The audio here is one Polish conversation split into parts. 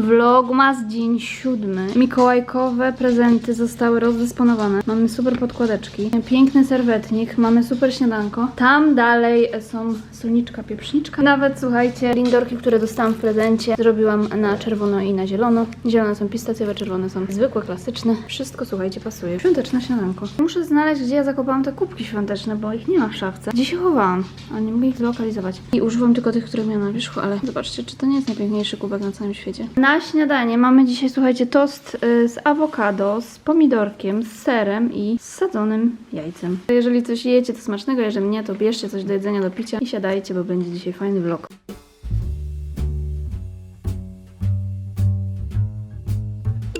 Vlogmas dzień siódmy. Mikołajkowe prezenty zostały rozdysponowane. Mamy super podkładeczki, piękny serwetnik, mamy super śniadanko. Tam dalej są solniczka, pieprzniczka. Nawet słuchajcie, lindorki, które dostałam w prezencie, zrobiłam na czerwono i na zielono. Zielone są pistacjowe, czerwone są zwykłe, klasyczne. Wszystko słuchajcie, pasuje. Świąteczne śniadanko. Muszę znaleźć, gdzie ja zakopałam te kubki świąteczne, bo ich nie ma w szafce. Gdzie się chowałam, a nie mogę ich zlokalizować. I używam tylko tych, które miałam na wierzchu, ale zobaczcie, czy to nie jest najpiękniejszy kubek na całym świecie. Na śniadanie mamy dzisiaj, słuchajcie, tost y, z awokado, z pomidorkiem, z serem i z sadzonym jajcem. Jeżeli coś jecie, to smacznego, jeżeli nie, to bierzcie coś do jedzenia, do picia i siadajcie, bo będzie dzisiaj fajny vlog.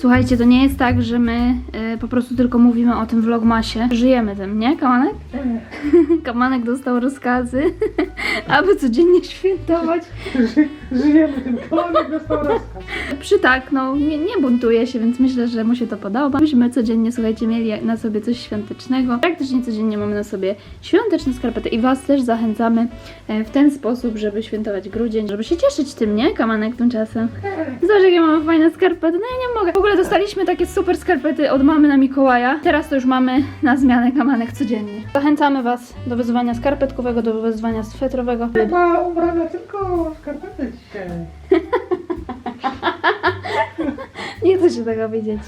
Słuchajcie, to nie jest tak, że my y, po prostu tylko mówimy o tym vlogmasie. Żyjemy tym, nie, Kamanek? Kamanek dostał rozkazy, aby codziennie świętować. Żyjemy tym kolonek dostał rozkaz. Przytaknął, nie, nie buntuje się, więc myślę, że mu się to podoba. Byśmy codziennie, słuchajcie, mieli na sobie coś świątecznego. Praktycznie codziennie mamy na sobie świąteczne skarpety i Was też zachęcamy e, w ten sposób, żeby świętować grudzień, żeby się cieszyć tym, nie, Kamanek, tymczasem. Zobacz, jakie mamy fajne skarpety. No ja nie mogę. Ogóle dostaliśmy takie super skarpety od mamy na Mikołaja. Teraz to już mamy na zmianę Kamanek codziennie. Zachęcamy Was do wyzwania skarpetkowego, do wyzwania swetrowego. Chyba ubrania tylko skarpety dzisiaj. Nie chcę się tego widzieć.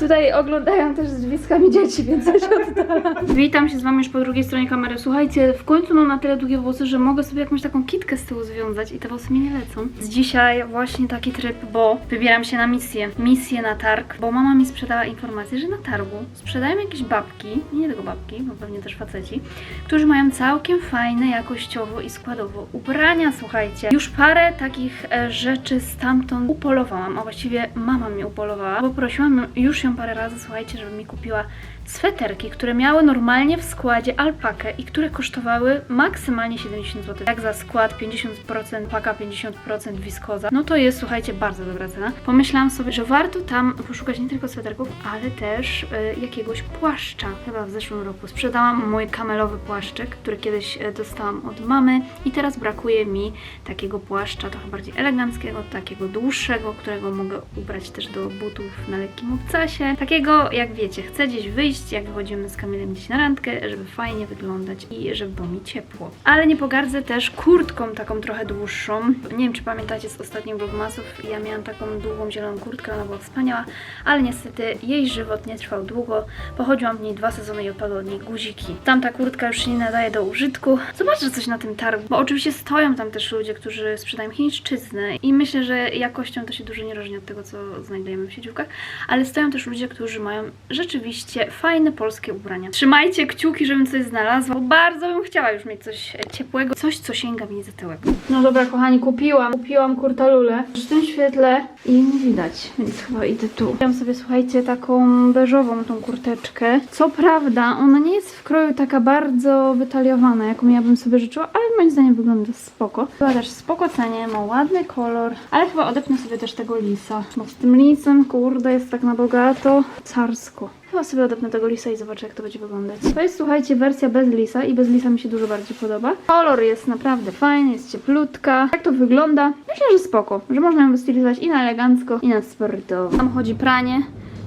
Tutaj oglądają też z bliskami dzieci, więc coś oddalam. Witam się z Wami już po drugiej stronie kamery. Słuchajcie, w końcu mam na tyle długie włosy, że mogę sobie jakąś taką kitkę z tyłu związać i te włosy mi nie lecą. Z dzisiaj właśnie taki tryb, bo wybieram się na misję. Misję na targ, bo mama mi sprzedała informację, że na targu sprzedają jakieś babki, nie tylko babki, bo pewnie też faceci, którzy mają całkiem fajne jakościowo i składowo ubrania, słuchajcie. Już parę takich e, rzeczy stamtąd upolowałam, a właściwie mama mi upolowała, bo prosiłam już ją parę razy, słuchajcie, żeby mi kupiła sweterki, które miały normalnie w składzie alpakę i które kosztowały maksymalnie 70 zł. Jak za skład 50% paka, 50% wiskoza, no to jest, słuchajcie, bardzo dobra cena. Pomyślałam sobie, że warto tam poszukać nie tylko sweterków, ale też e, jakiegoś płaszcza. Chyba w zeszłym roku sprzedałam mój kamelowy płaszczyk, który kiedyś e, dostałam od mamy i teraz brakuje mi takiego płaszcza trochę bardziej eleganckiego, takiego dłuższego, którego mogę ubrać też do butów na lekkim obcasie. Takiego, jak wiecie, chcę gdzieś wyjść, jak wychodzimy z Kamilem gdzieś na randkę, żeby fajnie wyglądać i żeby było mi ciepło. Ale nie pogardzę też kurtką taką trochę dłuższą. Nie wiem, czy pamiętacie z ostatnich vlogmasów, ja miałam taką długą zieloną kurtkę, ona była wspaniała, ale niestety jej żywot nie trwał długo. Pochodziłam w niej dwa sezony i odpadły od niej guziki. Tamta kurtka już się nie nadaje do użytku. Zobaczę coś na tym targu, bo oczywiście stoją tam też ludzie, którzy sprzedają chińszczyznę i myślę, że jakością to się dużo nie różni od tego, co znajdujemy w sieciówkach, ale stoją też ludzie, którzy mają rzeczywiście fajne polskie ubrania. Trzymajcie kciuki, żebym coś znalazła, bo bardzo bym chciała już mieć coś ciepłego, coś, co sięga mi za tyłek. No dobra, kochani, kupiłam, kupiłam kurtalulę w tym świetle i nie widać, więc chyba idę tu. Kupiłam sobie, słuchajcie, taką beżową tą kurteczkę. Co prawda, ona nie jest w kroju taka bardzo wytaliowana, jaką ja bym sobie życzyła, ale moim zdaniem wygląda spoko. Była też spoko cenie, ma ładny kolor, ale chyba odepnę sobie też tego lisa, bo z tym lisem, kurde, jest tak na bogato, carsko. Chyba sobie odepnę tego lisa i zobaczę, jak to będzie wyglądać. To jest, słuchajcie, wersja bez lisa i bez lisa mi się dużo bardziej podoba. Kolor jest naprawdę fajny, jest cieplutka. Jak to wygląda? Myślę, że spoko, że można ją wystylizować i na elegancko, i na sportowo. Tam chodzi pranie.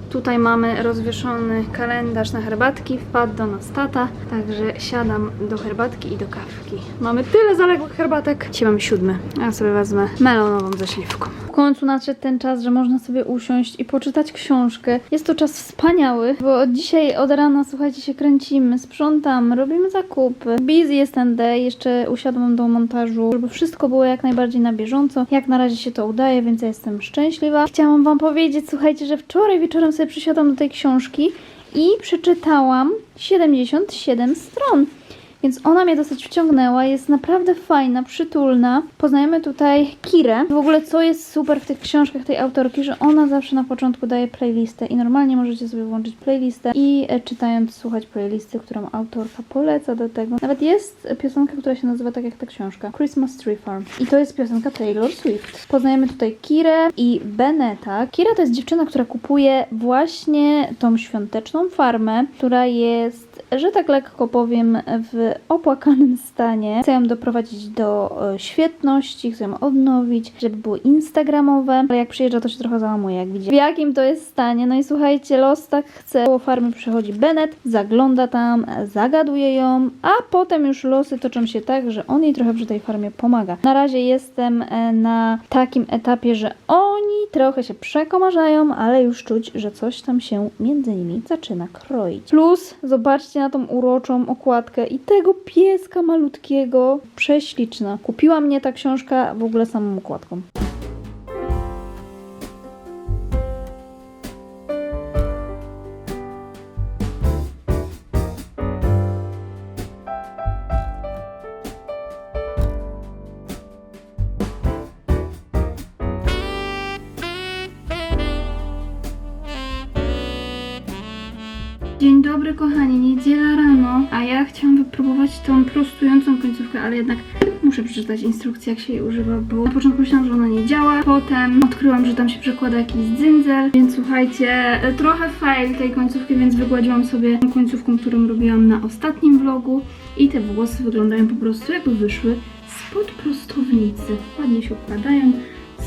Tutaj mamy rozwieszony kalendarz na herbatki, wpadł do nas tata, także siadam do herbatki i do kawki. Mamy tyle zaległych herbatek. Dzisiaj mamy siódmy, ja sobie wezmę melonową ze śliwką. W końcu nadszedł ten czas, że można sobie usiąść i poczytać książkę. Jest to czas wspaniały, bo dzisiaj od rana, słuchajcie, się kręcimy, sprzątamy, robimy zakupy. Busy jest ten day, jeszcze usiadłam do montażu, żeby wszystko było jak najbardziej na bieżąco. Jak na razie się to udaje, więc ja jestem szczęśliwa. Chciałam wam powiedzieć, słuchajcie, że wczoraj wieczorem sobie przysiadłam do tej książki i przeczytałam 77 stron. Więc ona mnie dosyć wciągnęła, jest naprawdę fajna, przytulna. Poznajemy tutaj Kirę. W ogóle co jest super w tych książkach tej autorki, że ona zawsze na początku daje playlistę i normalnie możecie sobie włączyć playlistę i e, czytając słuchać playlisty, którą autorka poleca do tego. Nawet jest piosenka, która się nazywa tak jak ta książka. Christmas Tree Farm. I to jest piosenka Taylor Swift. Poznajemy tutaj Kirę i Beneta. Kira to jest dziewczyna, która kupuje właśnie tą świąteczną farmę, która jest że tak lekko powiem, w opłakanym stanie. Chcę ją doprowadzić do e, świetności, chcę ją odnowić, żeby było instagramowe, ale jak przyjeżdża to się trochę załamuje, jak widzicie. W jakim to jest stanie? No i słuchajcie, los tak chce. Koło farmy przychodzi Bennett, zagląda tam, zagaduje ją, a potem już losy toczą się tak, że on jej trochę przy tej farmie pomaga. Na razie jestem e, na takim etapie, że oni trochę się przekomarzają, ale już czuć, że coś tam się między nimi zaczyna kroić. Plus, zobaczcie na tą uroczą okładkę i tego pieska malutkiego. Prześliczna. Kupiła mnie ta książka w ogóle samą okładką. Dobry kochani, niedziela rano, a ja chciałam wypróbować tą prostującą końcówkę, ale jednak muszę przeczytać instrukcję jak się jej używa, bo na początku myślałam, że ona nie działa, potem odkryłam, że tam się przekłada jakiś dzyndzel, więc słuchajcie, e, trochę fail tej końcówki, więc wygładziłam sobie tą końcówką, którą robiłam na ostatnim vlogu i te włosy wyglądają po prostu jakby wyszły spod prostownicy, ładnie się układają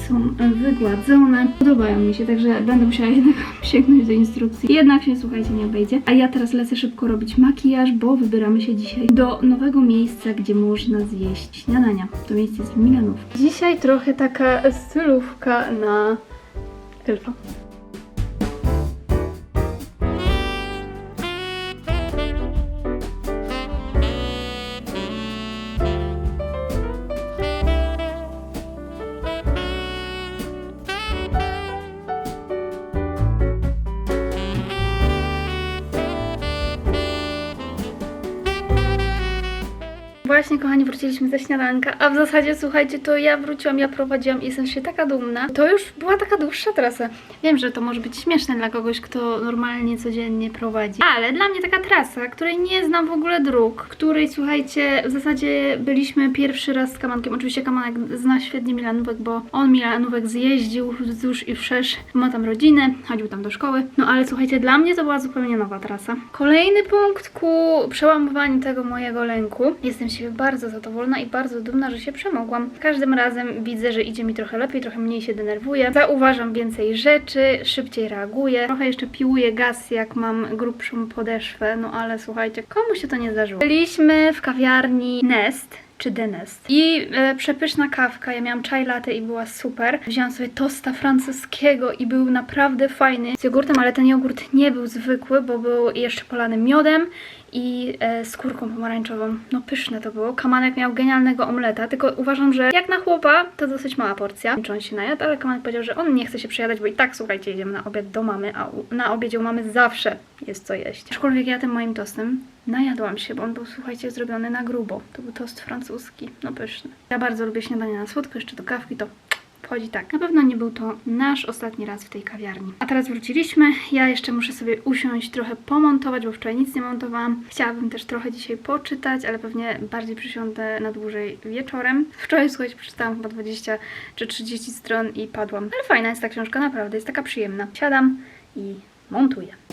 są wygładzone. Podobają mi się, także będę musiała jednak sięgnąć do instrukcji. Jednak się, słuchajcie, nie obejdzie. A ja teraz lecę szybko robić makijaż, bo wybieramy się dzisiaj do nowego miejsca, gdzie można zjeść śniadania. To miejsce jest w Milanówce. Dzisiaj trochę taka stylówka na elfa. Właśnie, kochani, wróciliśmy ze śniadanka, a w zasadzie, słuchajcie, to ja wróciłam, ja prowadziłam i jestem się taka dumna. To już była taka dłuższa trasa. Wiem, że to może być śmieszne dla kogoś, kto normalnie, codziennie prowadzi, ale dla mnie taka trasa, której nie znam w ogóle dróg, której, słuchajcie, w zasadzie byliśmy pierwszy raz z Kamankiem. Oczywiście Kamanek zna świetnie Milanówek, bo on Milanówek zjeździł wzdłuż i wszerz, ma tam rodzinę, chodził tam do szkoły. No ale słuchajcie, dla mnie to była zupełnie nowa trasa. Kolejny punkt ku przełamywaniu tego mojego lęku. Jestem z bardzo zadowolona i bardzo dumna, że się przemogłam. Każdym razem widzę, że idzie mi trochę lepiej, trochę mniej się denerwuję. Zauważam więcej rzeczy, szybciej reaguję. Trochę jeszcze piłuję gaz, jak mam grubszą podeszwę, no ale słuchajcie, komu się to nie zdarzyło. Byliśmy w kawiarni Nest czy The Nest. I e, przepyszna kawka, ja miałam chai latte i była super. Wzięłam sobie tosta francuskiego i był naprawdę fajny z jogurtem, ale ten jogurt nie był zwykły, bo był jeszcze polany miodem i e, skórką pomarańczową. No pyszne to było. Kamanek miał genialnego omleta, tylko uważam, że jak na chłopa to dosyć mała porcja. Czy on się najadł, ale Kamanek powiedział, że on nie chce się przejadać, bo i tak, słuchajcie, jedziemy na obiad do mamy, a na obiedzie u mamy zawsze jest co jeść. Aczkolwiek ja tym moim tostem najadłam się, bo on był, słuchajcie, zrobiony na grubo. To był tost francuski, no pyszny. Ja bardzo lubię śniadanie na słodko, jeszcze do kawki to wchodzi tak. Na pewno nie był to nasz ostatni raz w tej kawiarni. A teraz wróciliśmy. Ja jeszcze muszę sobie usiąść, trochę pomontować, bo wczoraj nic nie montowałam. Chciałabym też trochę dzisiaj poczytać, ale pewnie bardziej przysiądę na dłużej wieczorem. Wczoraj, słuchajcie, przeczytałam chyba 20 czy 30 stron i padłam. Ale fajna jest ta książka, naprawdę, jest taka przyjemna. Siadam i montuję.